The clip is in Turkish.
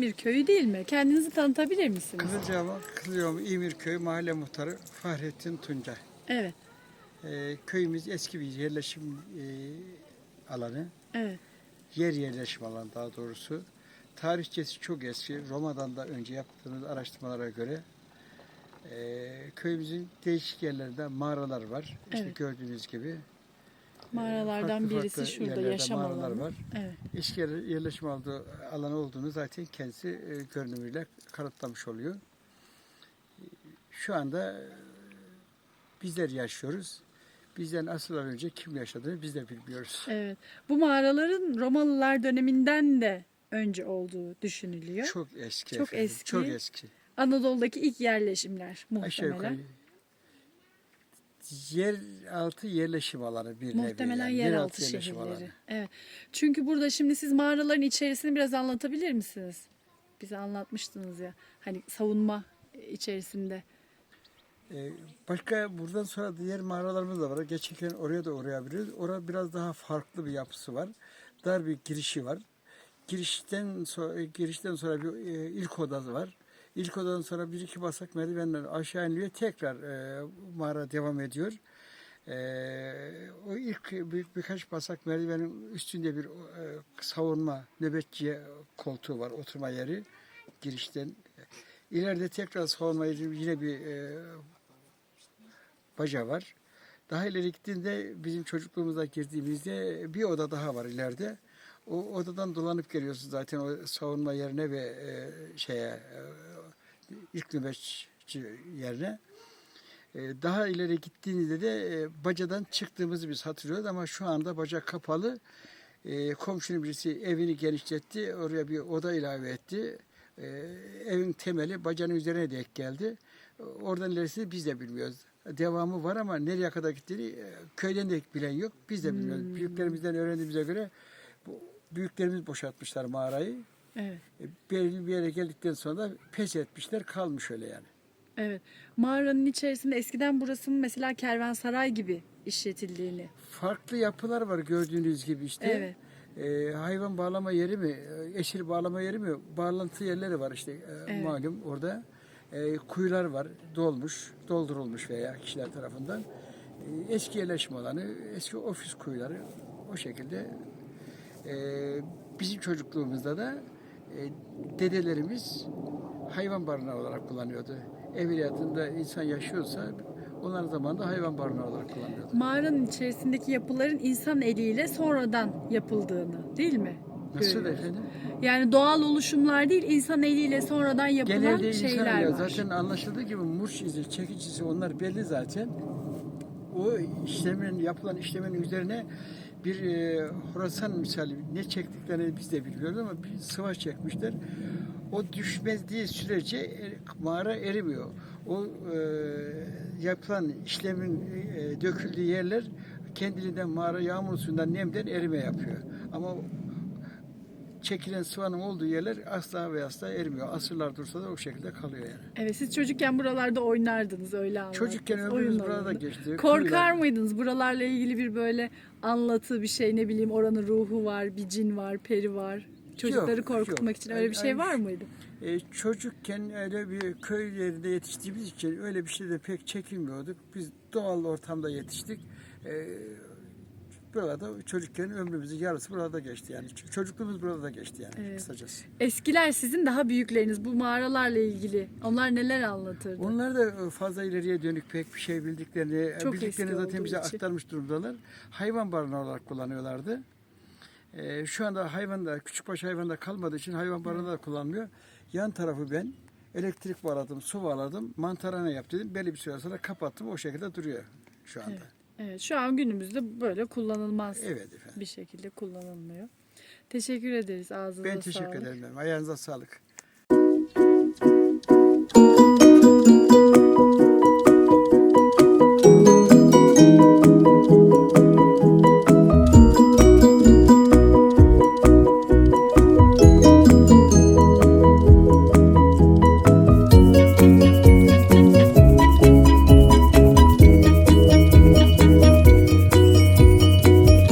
Evet, kendinizi tanıtabilir misiniz? Kızılcahamam, Kızılcahamam İmirköy Mahalle Muhtarı Fahrettin Tunca. Evet, Ee, köyümüz eski bir yerleşim e, alanı. evet. Yer yerleşim alanı daha doğrusu. Tarihçesi çok eski. Roma'dan da önce yaptığımız araştırmalara göre e, köyümüzün değişik yerlerinde mağaralar var. İşte Evet. gördüğünüz gibi. Mağaralardan farklı birisi farklı şurada yaşam alanı. var. Evet. Eski yer- yerleşim aldığı alanı olduğunu zaten kendisi e, görünümüyle kanıtlamış oluyor. Şu anda e, bizler yaşıyoruz. Bizden asırlar önce kim yaşadığını biz de bilmiyoruz. Evet. Bu mağaraların Romalılar döneminden de önce olduğu düşünülüyor. Çok eski Çok efendim, eski. Çok eski. Anadolu'daki ilk yerleşimler Aşağı muhtemelen. yukarı yer altı yerleşim alanı bir nevi. Muhtemelen yani. yeraltı yerleşim şehirleri. alanı. Evet. Çünkü burada şimdi siz mağaraların içerisini biraz anlatabilir misiniz? Bize anlatmıştınız ya. Hani savunma içerisinde. Ee, Başka buradan sonra diğer mağaralarımız da var. Geçerken oraya da uğrayabiliriz. Orada biraz daha farklı bir yapısı var. Dar bir girişi var. Girişten sonra girişten sonra bir e, ilk odası var. İlk odadan sonra bir iki basak merdivenler aşağı iniliyor. Tekrar e, mağara devam ediyor. E, o ilk büyük birkaç basak merdivenin üstünde bir e, savunma nöbetçi koltuğu var, oturma yeri girişten. İleride tekrar savunma yeri yine bir e, baca var. Daha ileri gittiğinde bizim çocukluğumuza girdiğimizde bir oda daha var ileride. O odadan dolanıp geliyorsun zaten o savunma yerine ve e, şeye e, ilk nöbetçi yerine. E, daha ileri gittiğinizde de e, bacadan çıktığımızı biz hatırlıyoruz ama şu anda baca kapalı. E, komşunun birisi evini genişletti, oraya bir oda ilave etti. E, evin temeli bacanın üzerine denk geldi. Oradan ilerisini biz de bilmiyoruz. Devamı var ama nereye kadar gittiğini köyden de bilen yok. Biz de bilmiyoruz. Büyüklerimizden öğrendiğimize göre bu büyüklerimiz boşaltmışlar mağarayı. Evet. E, Belirli bir yere geldikten sonra pes etmişler. Kalmış öyle yani. Evet. Mağaranın içerisinde eskiden burasının mesela kervansaray gibi işletildiğini. Farklı yapılar var gördüğünüz gibi işte. Evet. E, hayvan bağlama yeri mi, e, esir bağlama yeri mi, bağlantı yerleri var işte e, Evet. malum orada. E, kuyular var, dolmuş, doldurulmuş veya kişiler tarafından. E, eski yerleşim alanı, eski ofis kuyuları o şekilde. E, bizim çocukluğumuzda da e, dedelerimiz hayvan barınağı olarak kullanıyordu. Ev hayatında insan yaşıyorsa onların zamanında hayvan barınağı olarak kullanıyordu. Mağaranın içerisindeki yapıların insan eliyle sonradan yapıldığını değil mi? Nasıl Görüyoruz. efendim? Yani doğal oluşumlar değil, insan eliyle sonradan yapılan Genelde şeyler var. zaten anlaşıldığı gibi murç izi, çekicisi onlar belli zaten. O işlemin yapılan işlemin üzerine bir e, Horasan misali ne çektiklerini biz de bilmiyoruz ama bir sıva çekmişler. O düşmezdiği sürece e, mağara erimiyor. O e, yapılan işlemin e, döküldüğü yerler kendiliğinden mağara yağmur suyundan nemden erime yapıyor. Ama çekilen sıvanın olduğu yerler asla ve asla erimiyor. Asırlar dursa da o şekilde kalıyor yani. Evet siz çocukken buralarda oynardınız öyle anlattınız. Çocukken ömrümüz burada geçti. Korkar Kuyular- mıydınız? Buralarla ilgili bir böyle anlatı bir şey ne bileyim oranın ruhu var, bir cin var, peri var. Çocukları Yok, korkutmak yok. için öyle bir şey var mıydı? E, çocukken öyle bir köy yerinde yetiştiğimiz için öyle bir şey de pek çekinmiyorduk. Biz doğal ortamda yetiştik. E, burada çocukken ömrümüzün yarısı burada geçti yani. Çocukluğumuz burada geçti yani Evet. kısacası. Eskiler sizin daha büyükleriniz bu mağaralarla ilgili. Onlar neler anlatırdı? Onlar da fazla ileriye dönük pek bir şey bildiklerini, Çok bildiklerini zaten bize için. aktarmış durumdalar. Hayvan barınağı olarak kullanıyorlardı. Ee, şu anda hayvanda, küçükbaş hayvanda kalmadığı için hayvan barınağı da kullanmıyor. Yan tarafı ben elektrik bağladım, su bağladım, mantarhane yap dedim. Belli bir süre sonra kapattım. O şekilde duruyor şu anda. Evet. Evet, şu an günümüzde böyle kullanılmaz Evet, efendim. bir şekilde kullanılmıyor. Teşekkür ederiz. Ağzınıza Ben teşekkür sağlık. ederim. Ayağınıza sağlık.